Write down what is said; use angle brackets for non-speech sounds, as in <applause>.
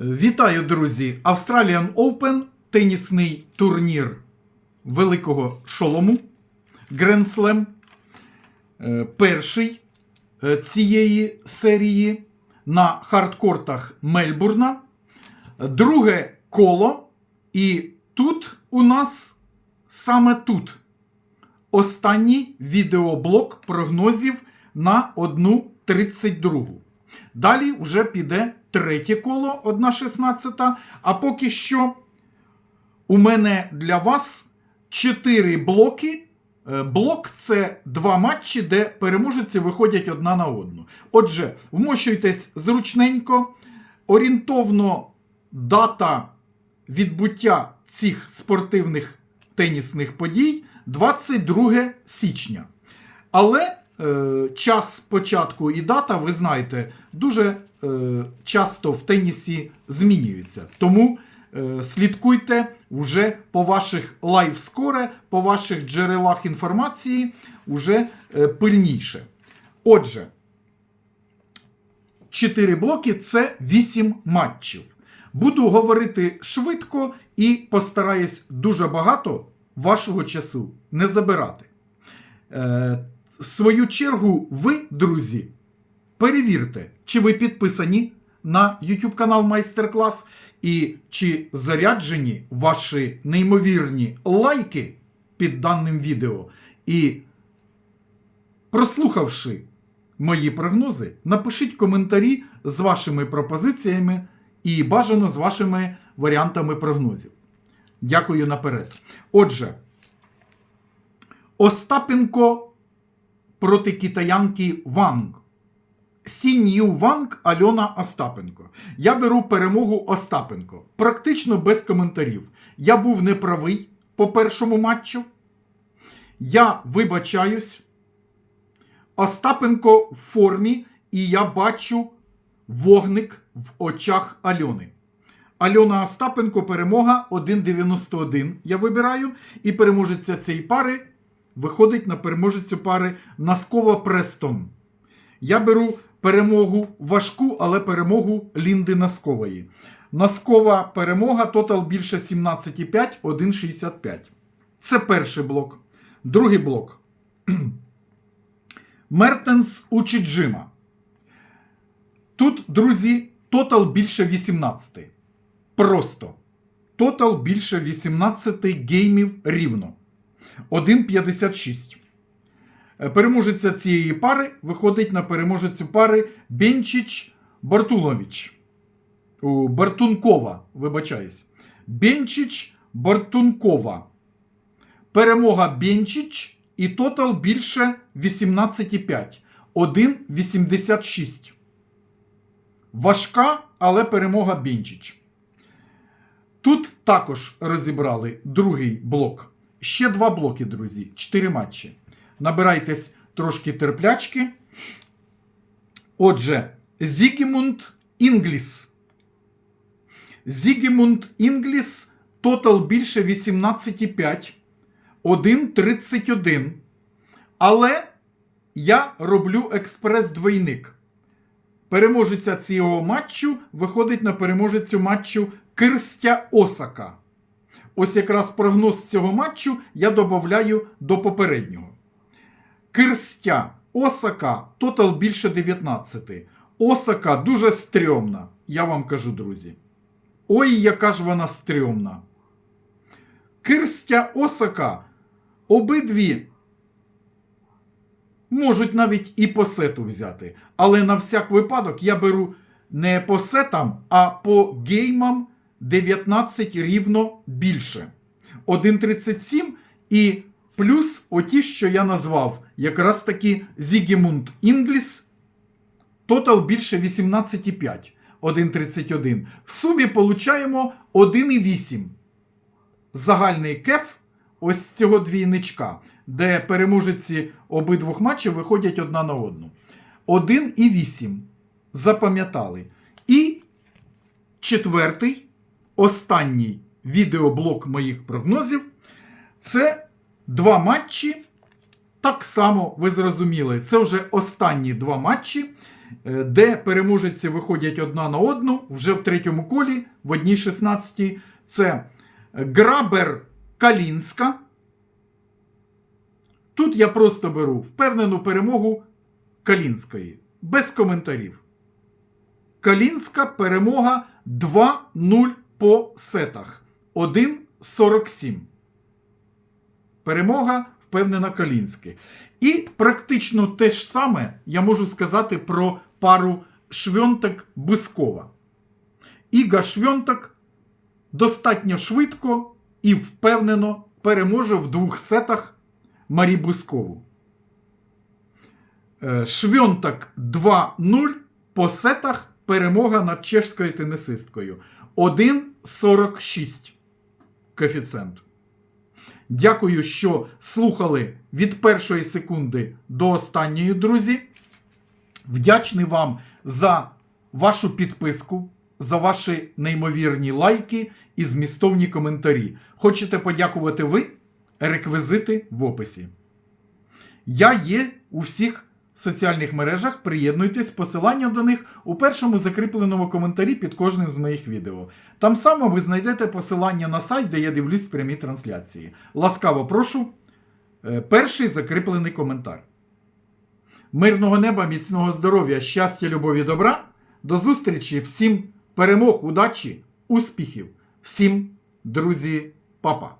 Вітаю, друзі! Australian Open тенісний турнір Великого Шолому. Е, Перший е, цієї серії на хардкортах Мельбурна. Друге коло. І тут у нас саме тут останній відеоблок прогнозів на 1.32. Далі вже піде третє коло 1.16. А поки що у мене для вас 4 блоки. Е, Блок це два матчі, де переможці виходять одна на одну. Отже, вмощуйтесь зручненько, орієнтовно дата відбуття цих спортивних тенісних подій 22 січня. Але е, час початку і дата, ви знаєте, дуже часто в тенісі змінюються. Тому е, слідкуйте вже по ваших лайв-скоре, по ваших джерелах інформації уже е, пильніше. Отже, 4 блоки це 8 матчів. Буду говорити швидко і постараюсь дуже багато вашого часу не забирати. Е, свою чергу, ви, друзі, перевірте, чи ви підписані на YouTube канал Майстер-клас і чи заряджені ваші неймовірні лайки під даним відео. І прослухавши мої прогнози, напишіть коментарі з вашими пропозиціями і бажано з вашими варіантами прогнозів. Дякую наперед. Отже, Остапенко проти китаянки Ванг. Сінью Ванг Альона Остапенко. Я беру перемогу Остапенко. Практично без коментарів. Я був неправий по першому матчу. Я вибачаюсь. Остапенко в формі, і я бачу вогник в очах Альони. Альона Остапенко перемога 1,91. Я вибираю. І переможеця цієї пари виходить на переможецю пари Наскова Престон. Я беру перемогу важку, але перемогу Лінди Наскової. Наскова перемога, тотал більше 17,5, 1,65. Це перший блок. Другий блок. <clears throat> Мертенс учить Джима. Тут, друзі, тотал більше 18. Просто. Тотал більше 18 геймів рівно. 1,56. Е, Переможеця цієї пари виходить на переможецю пари Бенчич Бартулович. У, Бартункова, вибачаюсь. Бенчич Бартункова. Перемога Бенчич і тотал більше 18,5. 1,86. Важка, але перемога Бенчич. Тут також розібрали другий блок. Ще два блоки, друзі. Чотири матчі. Набирайтесь трошки терплячки. Отже, Зігімунд Інгліс. Зігімунд Інгліс. Тотал більше 18,5. 1,31. Але я роблю експрес-двойник. Переможеця цього матчу виходить на переможецю матчу Кирстя Осака. Ось якраз прогноз цього матчу я додаю до попереднього. Кирстя Осака тотал більше 19. Осака дуже стрьомна, я вам кажу, друзі. Ой, яка ж вона стрьомна. Кирстя Осака обидві можуть навіть і по сету взяти. Але на всяк випадок я беру не по сетам, а по геймам 19 рівно більше. 1,37 і плюс оті, що я назвав, якраз таки Зігімунд Інгліс. Тотал більше 18,5. 1,31. В сумі получаємо 1,8. Загальний кеф ось цього двійничка, де переможці обидвох матчів виходять одна на одну. 1,8. Запам'ятали. І четвертий, останній відеоблок моїх прогнозів. Це два матчі. Так само ви зрозуміли, це вже останні два матчі, е, де переможці виходять одна на одну вже в третьому колі, в одній 16. Це Грабер Калінська. Тут я просто беру впевнену перемогу Калінської. Без коментарів. Калінська перемога 2-0 по сетах. 1-47. Перемога впевнена Калінськи. І практично те ж саме я можу сказати про пару Швьонтак Бискова. Іга Швьонтак достатньо швидко і впевнено переможе в двох сетах Марі Бускову. Е, Швьонтак 2-0 по сетах перемога над чешською тенісисткою. 1,46 коефіцієнт. Дякую, що слухали від першої секунди до останньої, друзі. Вдячний вам за вашу підписку, за ваші неймовірні лайки і змістовні коментарі. Хочете подякувати ви? Реквізити в описі. Я є у всіх соціальних мережах. Приєднуйтесь, посилання до них у першому закріпленому коментарі під кожним з моїх відео. Там само ви знайдете посилання на сайт, де я дивлюсь прямі трансляції. Ласкаво прошу. е, Перший закріплений коментар. Мирного неба, міцного здоров'я, щастя, любові, добра. До зустрічі, всім перемог, удачі, успіхів, всім, друзі, папа.